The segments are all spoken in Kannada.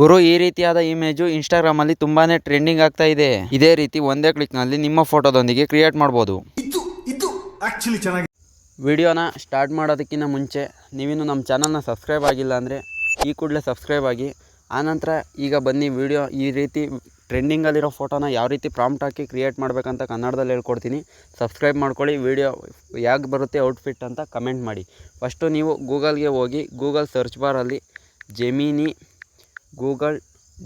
ಗುರು ಈ ರೀತಿಯಾದ ಇಮೇಜು ಇನ್ಸ್ಟಾಗ್ರಾಮಲ್ಲಿ ತುಂಬಾನೇ ಟ್ರೆಂಡಿಂಗ್ ಆಗ್ತಾ ಇದೆ. ಇದೇ ರೀತಿ ಒಂದೇ ಕ್ಲಿಕ್ನಲ್ಲಿ ನಿಮ್ಮ ಫೋಟೋದೊಂದಿಗೆ ಕ್ರಿಯೇಟ್ ಮಾಡಬಹುದು ವಿಡಿಯೋನ ಸ್ಟಾರ್ಟ್ ಮಾಡೋದಕ್ಕಿಂತ ಮುಂಚೆ ನೀವಿನ್ನು ನಮ್ಮ ಚಾನಲ್ನ ಸಬ್ಸ್ಕ್ರೈಬ್ ಆಗಿಲ್ಲ ಅಂದರೆ ಈ ಕೂಡಲೇ ಸಬ್ಸ್ಕ್ರೈಬ್ ಆಗಿ ಆನಂತರ ಈಗ ಬನ್ನಿ ವಿಡಿಯೋ ಈ ರೀತಿ ಟ್ರೆಂಡಿಂಗಲ್ಲಿರೋ ಫೋಟೋನ ಯಾವ ರೀತಿ ಪ್ರಾಂಪ್ಟ್ ಹಾಕಿ ಕ್ರಿಯೇಟ್ ಮಾಡಬೇಕಂತ ಕನ್ನಡದಲ್ಲಿ ಹೇಳ್ಕೊಡ್ತೀನಿ. ಸಬ್ಸ್ಕ್ರೈಬ್ ಮಾಡ್ಕೊಳ್ಳಿ ವಿಡಿಯೋ ಯಾಕೆ ಬರುತ್ತೆ ಔಟ್ಫಿಟ್ ಅಂತ ಕಮೆಂಟ್ ಮಾಡಿ. ಫಸ್ಟು ನೀವು ಗೂಗಲ್ಗೆ ಹೋಗಿ ಗೂಗಲ್ ಸರ್ಚ್ ಬಾರಲ್ಲಿ ಜೆಮಿನಿ ಗೂಗಲ್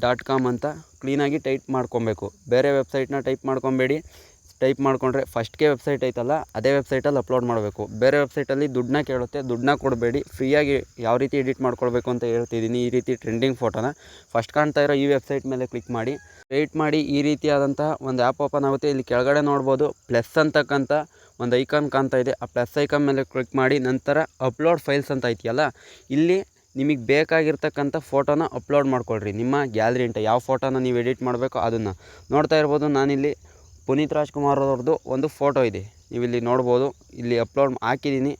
ಡಾಟ್ ಕಾಮ್ ಅಂತ ಕ್ಲೀನಾಗಿ ಟೈಪ್ ಮಾಡ್ಕೊಬೇಕು. ಬೇರೆ ವೆಬ್ಸೈಟ್ನ ಟೈಪ್ ಮಾಡ್ಕೊಬೇಡಿ. ಟೈಪ್ ಮಾಡಿಕೊಂಡ್ರೆ ಫಸ್ಟ್ಗೆ ವೆಬ್ಸೈಟ್ ಐತಲ್ಲ, ಅದೇ ವೆಬ್ಸೈಟಲ್ಲಿ ಅಪ್ಲೋಡ್ ಮಾಡಬೇಕು. ಬೇರೆ ವೆಬ್ಸೈಟಲ್ಲಿ ದುಡ್ಡನ್ನ ಕೇಳುತ್ತೆ, ದುಡ್ಡನ್ನ ಕೊಡಬೇಡಿ. ಫ್ರೀಯಾಗಿ ಯಾವ ರೀತಿ ಎಡಿಟ್ ಮಾಡ್ಕೊಳ್ಬೇಕು ಅಂತ ಹೇಳ್ತಿದ್ದೀನಿ ಈ ರೀತಿ ಟ್ರೆಂಡಿಂಗ್ ಫೋಟೋನ. ಫಸ್ಟ್ ಕಾಣ್ತಾ ಇರೋ ಈ ವೆಬ್ಸೈಟ್ ಮೇಲೆ ಕ್ಲಿಕ್ ಮಾಡಿ. ವೆಯ್ಟ್ ಮಾಡಿ, ಈ ರೀತಿಯಾದಂತಹ ಒಂದು ಆ್ಯಪ್ ಓಪನ್ ಆಗುತ್ತೆ. ಇಲ್ಲಿ ಕೆಳಗಡೆ ನೋಡ್ಬೋದು, ಪ್ಲಸ್ ಅಂತಕ್ಕಂಥ ಒಂದು ಐಕಾನ್ ಕಾಣ್ತಾ ಇದೆ. ಆ ಪ್ಲಸ್ ಐಕಾನ್ ಮೇಲೆ ಕ್ಲಿಕ್ ಮಾಡಿ, ನಂತರ ಅಪ್ಲೋಡ್ ಫೈಲ್ಸ್ ಅಂತ ಐತಿಯಲ್ಲ, ಇಲ್ಲಿ ನಿಮಗೆ ಬೇಕಾಗಿರ್ತಕ್ಕಂಥ ಫೋಟೋನ ಅಪ್ಲೋಡ್ ಮಾಡ್ಕೊಳ್ರಿ. ನಿಮ್ಮ ಗ್ಯಾಲ್ರಿ ಅಂತ ಯಾವ ಫೋಟೋನ ನೀವು ಎಡಿಟ್ ಮಾಡಬೇಕು ಅದನ್ನು. ನೋಡ್ತಾ ಇರ್ಬೋದು, ನಾನಿಲ್ಲಿ ಪುನೀತ್ ರಾಜ್ಕುಮಾರ್ ಅವ್ರದ್ದು ಒಂದು ಫೋಟೋ ಇದೆ. ನೀವು ಇಲ್ಲಿ ನೋಡ್ಬೋದು, ಇಲ್ಲಿ ಅಪ್ಲೋಡ್ ಹಾಕಿದ್ದೀನಿ.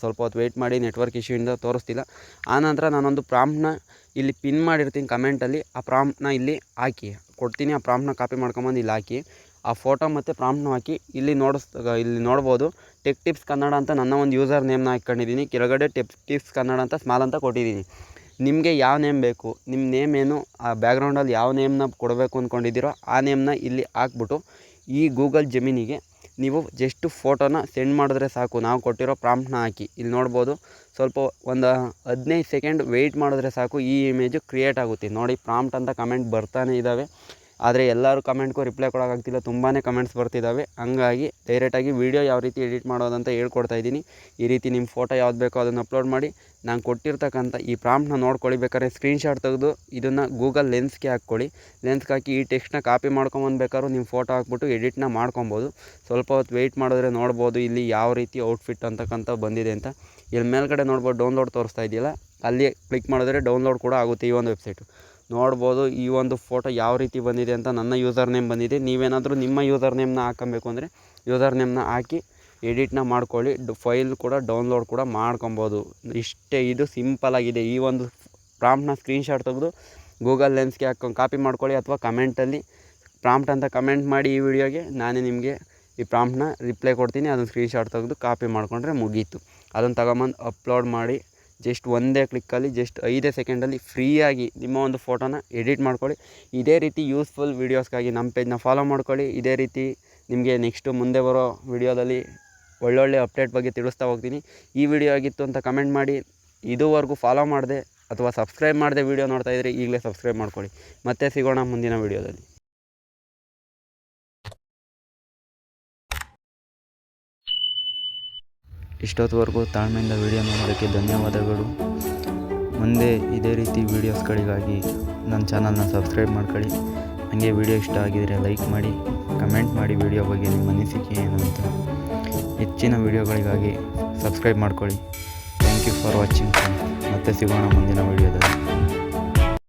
ಸ್ವಲ್ಪ ಹೊತ್ತು ವೆಯ್ಟ್ ಮಾಡಿ, ನೆಟ್ವರ್ಕ್ ಇಶ್ಯೂಯಿಂದ ತೋರಿಸ್ತಿಲ್ಲ. ಆನಂತರ ನಾನೊಂದು ಪ್ರಾಂಪ್ಟ್ನ ಇಲ್ಲಿ ಪಿನ್ ಮಾಡಿರ್ತೀನಿ ಕಮೆಂಟಲ್ಲಿ. ಆ ಪ್ರಾಂಪ್ಟ್ನ ಇಲ್ಲಿ ಹಾಕಿ. ಕೊಡ್ತೀನಿ, ಆ ಪ್ರಾಂಪ್ಟ್ನ ಕಾಪಿ ಮಾಡ್ಕೊಂಬಂದು ಇಲ್ಲಿ ಹಾಕಿ. ಆ ಫೋಟೋ ಮತ್ತು ಪ್ರಾಂಪ್ಟ್ನ ಹಾಕಿ ಇಲ್ಲಿ ನೋಡಿಸ್ ಇಲ್ಲಿ ನೋಡ್ಬೋದು. ಟೆಕ್ ಟಿಪ್ಸ್ ಕನ್ನಡ ಅಂತ ನನ್ನ ಒಂದು ಯೂಸರ್ ನೇಮ್ನ ಹಾಕ್ಕೊಂಡಿದ್ದೀನಿ. ಕೆಳಗಡೆ ಟೆಕ್ ಟಿಪ್ಸ್ ಕನ್ನಡ ಅಂತ ಸ್ಮಾಲ್ ಅಂತ ಕೊಟ್ಟಿದ್ದೀನಿ. ನಿಮಗೆ ಯಾವ ನೇಮ್ ಬೇಕು ನಿಮ್ಮ ನೇಮ್ ಏನು, ಆ ಬ್ಯಾಕ್ಗ್ರೌಂಡಲ್ಲಿ ಯಾವ ನೇಮ್ನ ಕೊಡಬೇಕು ಅಂದ್ಕೊಂಡಿದ್ದೀರೋ ಆ ನೇಮ್ನ ಇಲ್ಲಿ ಹಾಕ್ಬಿಟ್ಟು ಈ ಗೂಗಲ್ ಜಮೀನಿಗೆ ನೀವು ಜಸ್ಟ್ ಫೋಟೋನ ಸೆಂಡ್ ಮಾಡಿದ್ರೆ ಸಾಕು. ನಾವು ಕೊಟ್ಟಿರೋ ಪ್ರಾಂಪ್ಟ್ನ ಹಾಕಿ. ಇಲ್ಲಿ ನೋಡ್ಬೋದು, ಸ್ವಲ್ಪ ಒಂದು ಹದಿನೈದು ಸೆಕೆಂಡ್ ವೆಯ್ಟ್ ಮಾಡಿದ್ರೆ ಸಾಕು. ಈ ಇಮೇಜು ಕ್ರಿಯೇಟ್ ಆಗುತ್ತೆ. ನೋಡಿ ಪ್ರಾಂಪ್ಟ್ ಅಂತ ಕಮೆಂಟ್ ಬರ್ತಾನೆ ಇದ್ದಾವೆ. ಆದರೆ ಎಲ್ಲರೂ ಕಮೆಂಟ್ಗೂ ರಿಪ್ಲೈ ಕೊಡೋಕ್ಕಾಗ್ತಿಲ್ಲ ತುಂಬಾ ಕಮೆಂಟ್ಸ್ ಬರ್ತಿದ್ದಾವೆ ಹಂಗಾಗಿ ಡೈರೆಕ್ಟಾಗಿ ವೀಡಿಯೋ ಯಾವ ರೀತಿ ಎಡಿಟ್ ಮಾಡೋದಂತ ಹೇಳ್ಕೊಡ್ತಾ ಇದ್ದೀನಿ. ಈ ರೀತಿ ನಿಮ್ಮ ಫೋಟೋ ಯಾವ್ದು ಬೇಕೋ ಅದನ್ನು ಅಪ್ಲೋಡ್ ಮಾಡಿ, ನಾನು ಕೊಟ್ಟಿರ್ತಕ್ಕಂಥ ಈ ಪ್ರಾಂಪ್ಟ್ನ ನೋಡ್ಕೊಳ್ಳಿ, ಬೇಕಾದ್ರೆ ಸ್ಕ್ರೀನ್ಶಾಟ್ ತೆಗೆದು ಇದನ್ನು ಗೂಗಲ್ ಲೆನ್ಸ್ಗೆ ಹಾಕ್ಕೊಳ್ಳಿ. ಲೆನ್ಸ್ಗೆ ಹಾಕಿ ಈ ಟೆಕ್ಸ್ಟ್ನ ಕಾಪಿ ಮಾಡ್ಕೊಂಬಂದ್ಬೇಕಾದ್ರೂ ನಿಮ್ಮ ಫೋಟೋ ಹಾಕ್ಬಿಟ್ಟು ಎಡಿಟ್ನ ಮಾಡ್ಕೊಬೋದು. ಸ್ವಲ್ಪ ಹೊತ್ತು ವೆಯ್ಟ್ ಮಾಡಿದ್ರೆ ನೋಡ್ಬೋದು ಇಲ್ಲಿ ಯಾವ ರೀತಿ ಔಟ್ಫಿಟ್ ಅಂತಕ್ಕಂಥ ಬಂದಿದೆ ಅಂತ. ಇಲ್ಲಿ ಮೇಲ್ಗಡೆ ನೋಡ್ಬೋದು, ಡೌನ್ಲೋಡ್ ತೋರಿಸ್ತಾ ಇದೆಯಲ್ಲ ಅಲ್ಲಿ ಕ್ಲಿಕ್ ಮಾಡಿದ್ರೆ ಡೌನ್ಲೋಡ್ ಕೂಡ ಆಗುತ್ತೆ ಈ ಒಂದು ವೆಬ್ಸೈಟು. ನೋಡ್ಬೋದು ಈ ಒಂದು ಫೋಟೋ ಯಾವ ರೀತಿ ಬಂದಿದೆ ಅಂತ ನನ್ನ ಯೂಸರ್ ನೇಮ್ ಬಂದಿದೆ. ನೀವೇನಾದರೂ ನಿಮ್ಮ ಯೂಸರ್ ನೇಮ್ನ ಹಾಕೊಬೇಕು ಅಂದರೆ ಯೂಸರ್ ನೇಮ್ನ ಹಾಕಿ ಎಡಿಟ್ನ ಮಾಡ್ಕೊಳ್ಳಿ. ಫೈಲ್ ಕೂಡ ಡೌನ್ಲೋಡ್ ಕೂಡ ಮಾಡ್ಕೊಬೋದು. ಇಷ್ಟೇ ಇದು ಸಿಂಪಲ್ ಆಗಿದೆ. ಈ ಒಂದು ಪ್ರಾಂಪ್ಟ್ನ ಸ್ಕ್ರೀನ್ಶಾಟ್ ತೆಗೆದು ಗೂಗಲ್ ಲೆನ್ಸ್ಗೆ ಹಾಕೊಂಡು ಕಾಪಿ ಮಾಡ್ಕೊಳ್ಳಿ ಅಥವಾ ಕಮೆಂಟಲ್ಲಿ ಪ್ರಾಂಪ್ಟ್ ಅಂತ ಕಮೆಂಟ್ ಮಾಡಿ ಈ ವಿಡಿಯೋಗೆ ನಾನೇ ನಿಮಗೆ ಈ ಪ್ರಾಂಪ್ಟ್ನ ರಿಪ್ಲೈ ಕೊಡ್ತೀನಿ. ಅದನ್ನು ಸ್ಕ್ರೀನ್ಶಾಟ್ ತೆಗೆದು ಕಾಪಿ ಮಾಡಿಕೊಂಡ್ರೆ ಮುಗೀತು. ಅದನ್ನು ತಗೊಂಬಂದು ಅಪ್ಲೋಡ್ ಮಾಡಿ. ಜಸ್ಟ್ ಒಂದೇ ಕ್ಲಿಕ್ಕಲ್ಲಿ ಜಸ್ಟ್ ಐದೇ ಸೆಕೆಂಡಲ್ಲಿ ಫ್ರೀಯಾಗಿ ನಿಮ್ಮ ಒಂದು ಫೋಟೋನ ಎಡಿಟ್ ಮಾಡ್ಕೊಳ್ಳಿ. ಇದೇ ರೀತಿ ಯೂಸ್ಫುಲ್ ವೀಡಿಯೋಸ್ಗಾಗಿ ನಮ್ಮ ಪೇಜ್ನ ಫಾಲೋ ಮಾಡ್ಕೊಳ್ಳಿ. ಇದೇ ರೀತಿ ನಿಮಗೆ ನೆಕ್ಸ್ಟು ಮುಂದೆ ಬರೋ ವೀಡಿಯೋದಲ್ಲಿ ಒಳ್ಳೊಳ್ಳೆ ಅಪ್ಡೇಟ್ ಬಗ್ಗೆ ತಿಳಿಸ್ತಾ ಹೋಗ್ತೀನಿ. ಈ ವಿಡಿಯೋ ಆಗಿತ್ತು ಅಂತ ಕಮೆಂಟ್ ಮಾಡಿ. ಇದುವರೆಗೂ ಫಾಲೋ ಮಾಡಿದೆ ಅಥವಾ ಸಬ್ಸ್ಕ್ರೈಬ್ ಮಾಡದೆ ವಿಡಿಯೋ ನೋಡ್ತಾ ಇದ್ದರೆ ಈಗಲೇ ಸಬ್ಸ್ಕ್ರೈಬ್ ಮಾಡ್ಕೊಳ್ಳಿ. ಮತ್ತೆ ಸಿಗೋಣ ಮುಂದಿನ ವಿಡಿಯೋದಲ್ಲಿ ಇಷ್ಟೊತ್ತವರೆಗೂ ತಾಳ್ಮೆಯಿಂದ ವಿಡಿಯೋ ನೋಡೋದಕ್ಕೆ ಧನ್ಯವಾದಗಳು. ಮುಂದೆ ಇದೇ ರೀತಿ ವೀಡಿಯೋಸ್ಗಳಿಗಾಗಿ ನನ್ನ ಚಾನಲ್ನ ಸಬ್ಸ್ಕ್ರೈಬ್ ಮಾಡ್ಕೊಳ್ಳಿ. ಹಾಗೆ ವಿಡಿಯೋ ಇಷ್ಟ ಆಗಿದರೆ ಲೈಕ್ ಮಾಡಿ ಕಮೆಂಟ್ ಮಾಡಿ ವಿಡಿಯೋ ಬಗ್ಗೆ ನಿಮ್ಮ ಅನಿಸಿಕೆ ಏನು ಅಂತ ಹೆಚ್ಚಿನ ವಿಡಿಯೋಗಳಿಗಾಗಿ ಸಬ್ಸ್ಕ್ರೈಬ್ ಮಾಡ್ಕೊಳ್ಳಿ. ಥ್ಯಾಂಕ್ ಯು ಫಾರ್ ವಾಚಿಂಗ್ ಮತ್ತೆ ಸಿಗೋಣ ಮುಂದಿನ ವಿಡಿಯೋದಲ್ಲಿ